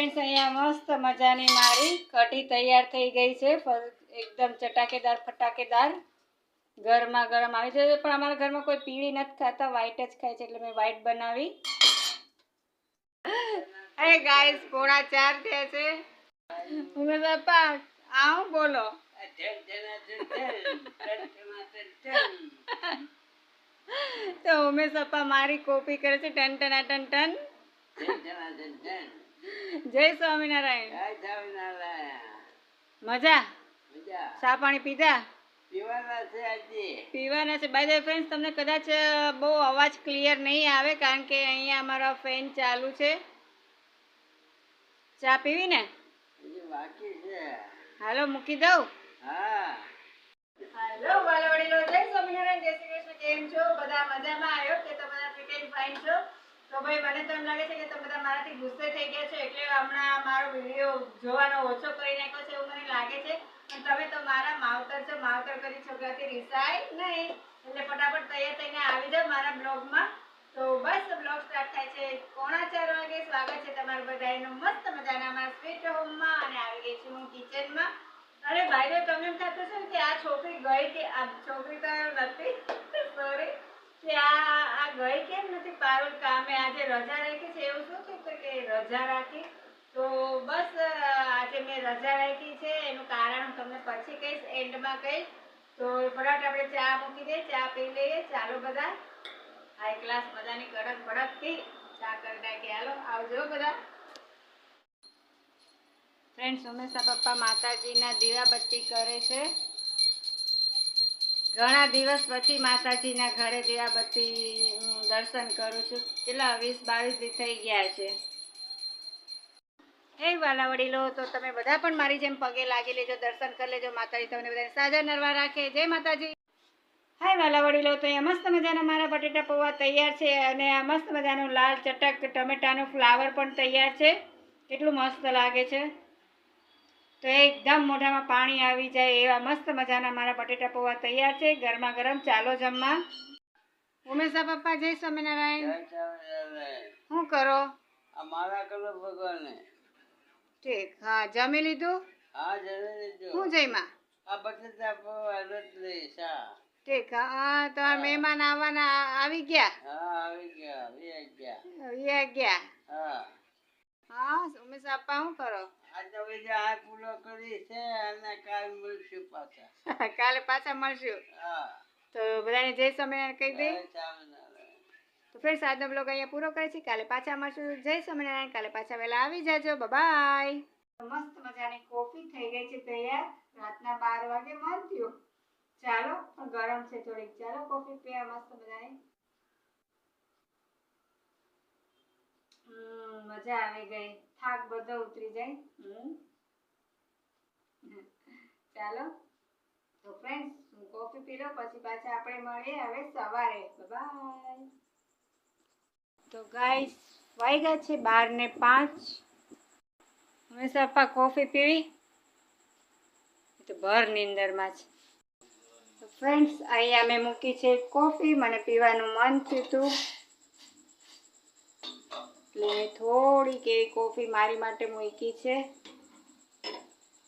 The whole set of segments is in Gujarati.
ફ્રેન્ડ્સ અહીંયા મસ્ત મજાની મારી કઢી તૈયાર થઈ ગઈ છે. એકદમ ચટાકેદાર ફટાકેદાર. ગરમા ગરમ આવી છે. પણ અમારા ઘરમાં કોઈ પીળી નથી ખાતા વ્હાઈટ જ ખાય છે. એટલે મેં વ્હાઈટ બનાવી. હે ગાઈસ પોણા ચાર થયા છે. ઉમેશ પપ્પા આવું બોલો? તો ઉમેશ પપ્પા મારી કોપી કરે છે. ટન ટના ટન ટન. જય સ્વામિનારાયણ. મજા? ચા પાણી પીધા? પીવાના છે બાય ધ ફ્રેન્ડ્સ તમને કદાચ બહુ અવાજ ક્લિયર નહીં આવે કારણ કે અહીંયા અમારો ફેન ચાલુ છે. ચા પીવી ને? હાલો મૂકી દઉં. હેલો વાલા વડીલો જય સ્વામિનારાયણ જય શ્રી કૃષ્ણ. કેમ છો? બધા મજામાં? આવ્યો કે બધા ફિટ એન્ડ ફાઇન છો. તો ભાઈ, મને તો એમ લાગે છે કે તમે બધા મારાથી ગુસ્સે થઈ ગયા છો એટલે હમણાં મારો વીડિયો જોવાનો ઓછો કરી નાખ્યો છે એવું મને લાગે છે. પણ તમે તો મારા માવતર છો, માવતર કરી છોકરાથી રિસાય નહીં. એટલે ફટાફટ તૈયાર થઈને આવી જાઓ મારા બ્લોગમાં. તો બસ, બ્લોગ સ્ટાર્ટ થાય છે પોણા ચાર વાગે. સ્વાગત છે તમારું બધાનું મસ્ત મજાના અમારા સ્વીટ હોમમાં અને આવી ગઈ છું હું કિચનમાં અરે ભાઈ રે તમને એમ થતું છે કે આ છોકરી ગઈ કે આ છોકરી તો નથી. સોરી કે આ આ ગઈ કેમ? નથી પારુલ કામે આજે રજા રાખી છે? એવું શું થયું કે રજા રાખી? તો બસ આજે મેં રજા રાખી છે. એનું કારણ હું તમને પછી કહીશ, એન્ડમાં કહીશ. તો ફટાફટ આપણે ચા મૂકી દઈએ, ચા પી લઈએ. ચાલો બધા. હાઈ ક્લાસ બધાની કડક ભડકથી ચા કરી નાખી હાલો, આવજો બધા. ફ્રેન્ડ્સ ઉમેશા પપ્પા માતાજીના દીવાબત્તી કરે છે. ઘણા દિવસ પછી માતાજીના ઘરે દીવાબત્તી હું દર્શન કરું છું. કેટલા વીસ બાવીસ દી થઈ ગયા છે. હે વાલા વડીલો તો તમે બધા પણ મારી જેમ પગે લાગી લેજો દર્શન કરી લેજો. માતાજી તમને બધાને સાજા નરવા રાખે. જય માતાજી. હાય વાલા વડીલો તો અહીંયા મસ્ત મજાના મારા બટેટા પૌવા તૈયાર છે અને આ મસ્ત મજાનું લાલ ચટક ટમેટાનું ફ્લાવર પણ તૈયાર છે. કેટલું મસ્ત લાગે છે. તો એકદમ મોઢામાં પાણી આવી જાય એવા મસ્ત મજાના મારા બટેટા પૌવા તૈયાર છે. ગરમા ગરમ ચાલો જમવા. ઉમેશા પપ્પા જય સ્વામિનારાયણ. શું કરો? મારા કલો ભગવાનને. ઠીક. હા જમી લીધું? હા જમી લીધું. શું જઈમાં? આ બટેટા પૌવા રોટલી શા ઠીક. હા તમારા મહેમાન આવવાના આવી ગયા? હા આવી ગયા આવી ગયા. આવી ગયા? હા. હા ઉમેશા પપ્પા શું કરો? આ જે આ પૂરો કરી છે અને કાલ મળશું પાછા. કાલે પાછા મળશું. તો બધાને જય સ્વામિનારાયણ કહી દે. તો ફ્રેન્ડ્સ આજનો બ્લોગ અહીંયા પૂરો કરે છે. કાલે પાછા મળશું. જય સ્વામિનારાયણ. કાલે પાછા વહેલા આવી જાજો. બાય મસ્ત મજાની કોફી થઈ ગઈ છે તૈયાર. રાતના બાર વાગે મન થયું ચાલો પણ ગરમ છે થોડીક. ચાલો કોફી પીવા મસ્ત મજાની. મજા આવી ગઈ. થાક બધો ઉતરી જાય. હમ. ચાલો. તો ફ્રેન્ડ્સ હું કોફી પી લો પછી પાછા આપણે મળીએ હવે સવારે. બાય તો ગાઈસ વાગ્યા છે બાર ને પાંચ. હંમેશા પપ્પા કોફી પીવી. તો ભર નિંદરમાં છે. તો ફ્રેન્ડ્સ અહીંયા મેં મૂકી છે કોફી મને પીવાનું મન થયું હતું એટલે થોડીક એવી કોફી મારી માટે મૂકી છે.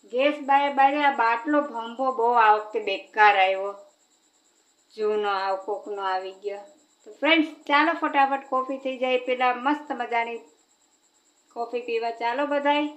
ગેસ બાય બાય આ બાટલો ભંભો બહુ આ વખતે બેકાર આવ્યો. જૂનો આવ કોકનો આવી ગયો. તો ફ્રેન્ડ્સ ચાલો ફટાફટ કોફી થઈ જાય, પેલા મસ્ત મજાની કોફી પીવા. ચાલો બધાય.